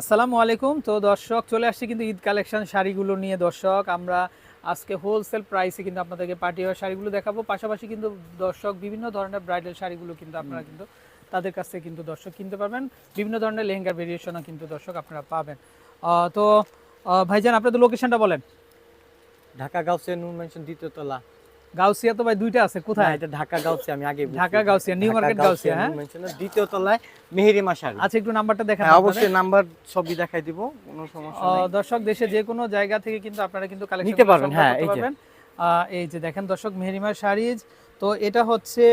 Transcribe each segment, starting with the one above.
আসসালামু আলাইকুম। তো দর্শক চলে আসছে কিন্তু ঈদ কালেকশন শাড়িগুলো নিয়ে। দর্শক আমরা আজকে হোলসেল প্রাইসে কিন্তু আপনাদেরকে পার্টি ওয়ার শাড়িগুলো দেখাবো। পাশাপাশি কিন্তু দর্শক বিভিন্ন ধরনের ব্রাইডাল শাড়িগুলো কিন্তু আপনারা কিন্তু তাদের কাছ থেকে কিন্তু দর্শক কিনতে পারবেন। বিভিন্ন ধরনের লেহেঙ্গার ভেরিয়েশনও কিন্তু দর্শক আপনারা পাবেন। তো ভাইজান আপনাদের লোকেশনটা বলেন। ঢাকা গাউসিয়া নূর মেনশন দ্বিতীয় তলা। গাউসিয়া তো ভাই দুইটা আছে কোথায়? এটা ঢাকা গাউসিয়া আমি আগে ঢাকা গাউসিয়া, নিউ মার্কেট গাউসিয়া, হ্যাঁ? দ্বিতীয় তলায় মেহেরিমা শাড়ি আচ্ছা একটু নাম্বারটা দেখেন হ্যাঁ অবশ্যই নাম্বার ছবি দেখাই দিব কোনো সমস্যা নেই। দর্শক দেশে যে কোনো জায়গা থেকে কিন্তু আপনারা কিন্তু কালেকশন নিতে পারবেন, হ্যাঁ, এই যে। এই যে দেখেন দর্শক মেহরিমা শাড়িজ। তো এটা হচ্ছে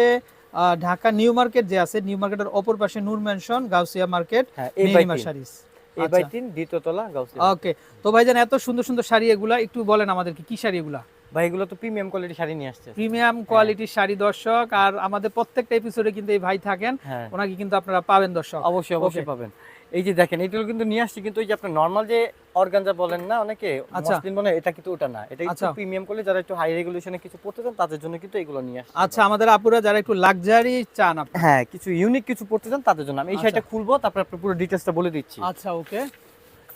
ঢাকা নিউ মার্কেট যে আছে নিউ মার্কেটের অপর পাশে নূর মেনশন গাউসিয়া মার্কেট হ্যাঁ মেহরিমা। শাড়িজ। এই বাই তিন দ্বিতীয় তলা গাউসিয়া। ওকে। তো ভাইজান এত সুন্দর সুন্দর শাড়ি এগুলা একটু বলেন আমাদেরকে কি শাড়ি এগুলা? ভাই এগুলো তো প্রিমিয়াম কোয়ালিটি শাড়ি নিয়ে আসছে। প্রিমিয়াম কোয়ালিটির শাড়ি দর্শক আর আমাদের প্রত্যেকটা এপিসোডে কিন্তু এই ভাই থাকেন হ্যাঁ। ওনাকে কিন্তু আপনারা পাবেন দর্শক। অবশ্যই অবশ্যই পাবেন। এই যে দেখেন এগুলো কিন্তু নিয়ে আসছে কিন্তু ওই যে আপনার নর্মাল যে অর্গানজা বলেন না অনেকে আচ্ছা। মসলিন বলে এটা কিন্তু ওটা না। এটা একটু। প্রিমিয়াম করলে যারা একটু হাই রেগুলেশনে কিছু পড়তে চান তাদের জন্য কিন্তু এগুলো নিয়ে আসছে। আচ্ছা আমাদের আপুরা যারা একটু লাক্সারি চান হ্যাঁ কিছু ইউনিক কিছু পড়তে চান তাদের জন্য আমি এই আচ্ছা। শাড়িটা খুলবো তারপর আপনার পুরো ডিটেলসটা বলে দিচ্ছি। আচ্ছা ওকে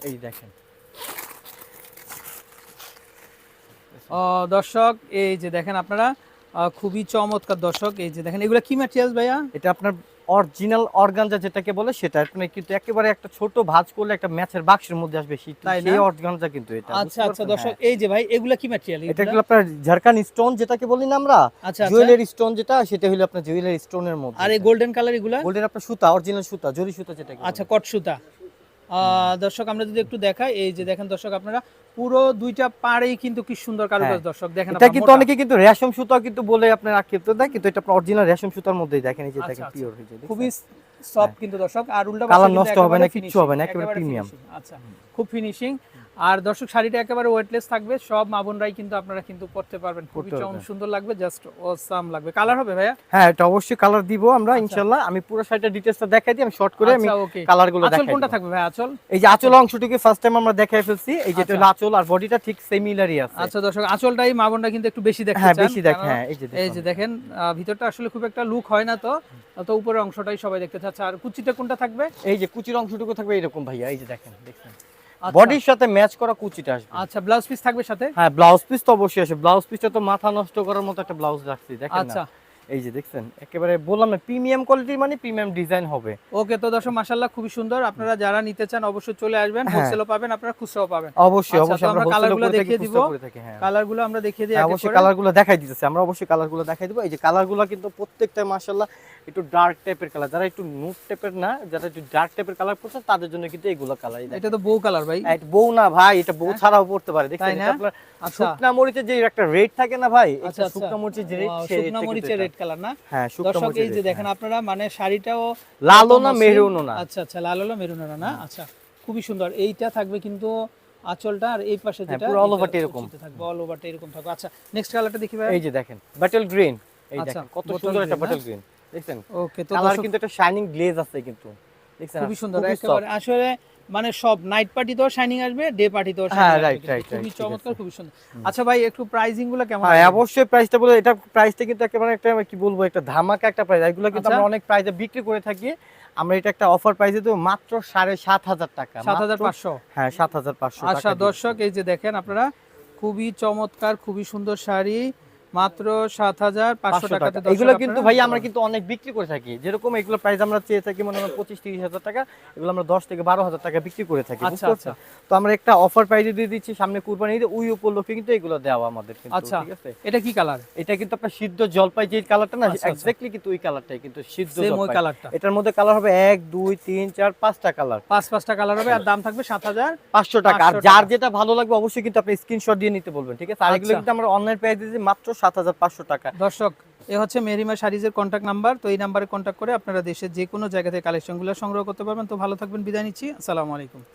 এই দেখেন। দর্শক এই যে দেখেন আপনারা খুবই চমৎকার দর্শক এই যে দেখেন এগুলো কি ম্যাটেরিয়ালস ভাইয়া? এটা আপনার অরিজিনাল অর্গানজা যেটাকে বলে সেটা আপনি কিন্তু একেবারে একটা ছোট ভাঁজ করলে একটা ম্যাচের বাক্সের মধ্যে আসবে? সেই অর্গানজা কিন্তু এটা আচ্ছা আচ্ছা দর্শক হ্যাঁ। এই যে ভাই এগুলা কি ম্যাটেরিয়াল এটা হলো আপনার ঝাড়খান স্টোন যেটাকে বলি না আমরা আচ্ছা আচ্ছা। জুয়েলারি স্টোন যেটা সেটা হলো আপনার জুয়েলারি স্টোনের মধ্যে আর এই গোল্ডেন কালার এগুলা? গোল্ডেন আপনার সুতা অরিজিনাল সুতা জরি সুতা যেটাকে আচ্ছা কট সুতা। দর্শক আমরা যদি একটু দেখাই এই যে দেখেন দর্শক আপনারা পুরো দুইটা পাড়েই কিন্তু কি সুন্দর কারুকাজ হ্যাঁ। দর্শক। দেখেন এটা কিন্তু অনেকে কিন্তু রেশম সুতা কিন্তু বলে আপনার আক্ষেপ দেয় কিন্তু এটা আপনার অরিজিনাল রেশম সুতার মধ্যেই দেখেন এই যে আচ্ছা, দেখেন আচ্ছা। পিওর হয়ে যায় খুবই সফট কিন্তু দর্শক আর উল্টা কালার নষ্ট হবে না, কিছু হবে না, একেবারে প্রিমিয়াম আচ্ছা খুব ফিনিশিং আর দর্শক শাড়িটা একেবারে ওয়েটলেস থাকবে। সব মা বোনরাই কিন্তু আপনারা কিন্তু পড়তে পারবেন। খুবই সুন্দর লাগবে জাস্ট অসাম লাগবে। কালার হবে ভাইয়া? হ্যাঁ এটা অবশ্যই কালার দিব আমরা আচ্ছা। ইনশাআল্লাহ আমি পুরো শাড়িটা ডিটেইলসটা দেখাই দিই আমি শর্ট করে আমি আচ্ছা ওকে কালারগুলো আঁচল দেখাই কোনটা থাকবে ভাই আঁচল? এই যে আঁচল অংশটুকু ফার্স্ট টাইম আমরা দেখাই ফেলছি এই আচ্ছা। হলো আঁচল আর বডিটা ঠিক সিমিলারই আছে। আচ্ছা দর্শক আঁচলটাই মা বোনরা কিন্তু একটু বেশি দেখতে হ্যাঁ বেশি দেখ হ্যাঁ এই যে এই যে দেখেন ভিতরটা আসলে খুব একটা লুক হয় না তো। তো উপরের অংশটাই সবাই দেখতে চাচ্ছে। আর কুচিটা কোনটা থাকবে? এই যে কুচির অংশটুকু থাকবে এরকম ভাইয়া এই যে দেখেন আচ্ছা। বডির সাথে ম্যাচ করা কুচিটা আসবে। আচ্ছা ব্লাউজ পিস থাকবে সাথে? হ্যাঁ ব্লাউজ পিস তো অবশ্যই আসে ব্লাউজ পিসটা তো মাথা নষ্ট করার মতো একটা ব্লাউজ রাখছি দেখেন আচ্ছা। এই যে দেখছেন একেবারে বললাম না প্রিমিয়াম কোয়ালিটির মানে প্রিমিয়াম ডিজাইন হবে। ওকে তো দর্শক মাশাআল্লাহ খুবই সুন্দর। আপনারা যারা নিতে চান অবশ্যই চলে আসবেন। হ্যাঁ। হোলসেলও পাবেন আপনারা খুচরাও পাবেন। অবশ্যই আচ্ছা, অবশ্যই আমরা কালারগুলো দেখিয়ে দিব। থাকি হ্যাঁ। কালারগুলো আমরা দেখিয়ে দিই হ্যাঁ, অবশ্যই কালারগুলো দেখাই দিতেছে আমরা অবশ্যই কালারগুলো দেখাই দিব। এই যে কালারগুলো কিন্তু প্রত্যেকটা মাশাআল্লাহ একটু ডার্ক টাইপের কালার যারা একটু নুট টাইপের না যারা একটু ডার্ক টাইপের কালার পড়ছে তাদের জন্য কিন্তু এইগুলো কালার এটা তো বউ কালার ভাই। এটা বউ না ভাই এটা বউ ছাড়াও পড়তে পারে। দেখছেন তাই না? এটা আপনার আচ্ছা। শুকনা মরিচের যে একটা রেড থাকে না ভাই আচ্ছা, এটা। শুকনা মরিচের যে রেড শুকনা মরিচের কিন্তু রেড কালার না? হ্যাঁ দর্শক এই যে দেখেন হ্যাঁ। আপনারা মানে শাড়িটাও লালও না। মেরুনও না? আচ্ছা আচ্ছা লাল হলো মেরুন না আচ্ছা খুবই সুন্দর। এইটা থাকবে কিন্তু আঁচলটা আর এই পাশে হ্যাঁ, যেটা পুরো এরকম। থাকবে অল ওভারটা এরকম থাকবে। আচ্ছা নেক্সট কালারটা দেখি ভাই। এই যে দেখেন বাটল গ্রিন এই আচ্ছা, দেখেন কত সুন্দর একটা বাটল গ্রিন দেখছেন? ওকে তো কালার কিন্তু একটা শাইনিং গ্লেজ আছে কিন্তু। দেখছেন? খুবই সুন্দর একেবারে আসলে মানে সব নাইট পার্টিতেও শাইনিং আসবে ডে পার্টিতেও হ্যাঁ, শাইনিং right, right, খুবই চমৎকার খুবই সুন্দর। আচ্ছা ভাই একটু প্রাইজিংগুলো কেমন হ্যাঁ অবশ্যই প্রাইসটা বলে এটা প্রাইসটা কিন্তু একেবারে একটা কি বলব একটা ধামাকা একটা প্রাইস এগুলো কিন্তু আচ্ছা। আমরা অনেক প্রাইসে বিক্রি করে থাকি। আমরা এটা একটা অফার প্রাইসে তো মাত্র সাড়ে সাত হাজার টাকা। সাত হাজার পাঁচশো। হ্যাঁ সাত হাজার পাঁচশো আচ্ছা দর্শক এই যে দেখেন আপনারা খুবই চমৎকার খুবই সুন্দর শাড়ি। মাত্র সাত হাজার পাঁচশো টাকাতে এগুলো কিন্তু ভাই আমরা কিন্তু অনেক বিক্রি করে থাকি। যেরকম এগুলো প্রাইস আমরা চেয়ে থাকি মনে হয় পঁচিশ তিরিশ হাজার টাকা এগুলো আমরা দশ থেকে বারো হাজার টাকা বিক্রি করে থাকি আচ্ছা, বুঝতে তো আমরা একটা অফার প্রাইসে দিয়ে দিচ্ছি সামনে কুরবানি ঈদে ওই উপলক্ষে কিন্তু এগুলো দেওয়া আমাদের আচ্ছা। ঠিক আছে? এটা কি কালার এটা কিন্তু আপনার সিদ্ধ জলপাই যে কালারটা না আচ্ছা, আচ্ছা। এক্স্যাক্টলি কিন্তু ওই কালারটাই কিন্তু সিদ্ধ ওই কালারটা এটার মধ্যে কালার হবে এক দুই তিন চার পাঁচটা কালার পাঁচ পাঁচটা কালার হবে আর দাম থাকবে সাত হাজার পাঁচশো টাকা। আর যার যেটা ভালো লাগবে অবশ্যই কিন্তু আপনি স্ক্রিনশট দিয়ে নিতে বলবেন ঠিক আছে? আর এগুলো আচ্ছা। কিন্তু আমরা অনলাইন প্রাইস দিচ্ছি মাত্র সাত হাজার পাঁচশো টাকা। দর্শক, এ হচ্ছে মেরিমা শাড়িজের কন্ট্যাক্ট নাম্বার তো এই নাম্বারে কন্ট্যাক্ট করে আপনারা দেশের যে কোনো জায়গা থেকে কালেকশনগুলো সংগ্রহ করতে পারবেন। তো ভালো থাকবেন, বিদায় নিচ্ছি। আসসালামু আলাইকুম।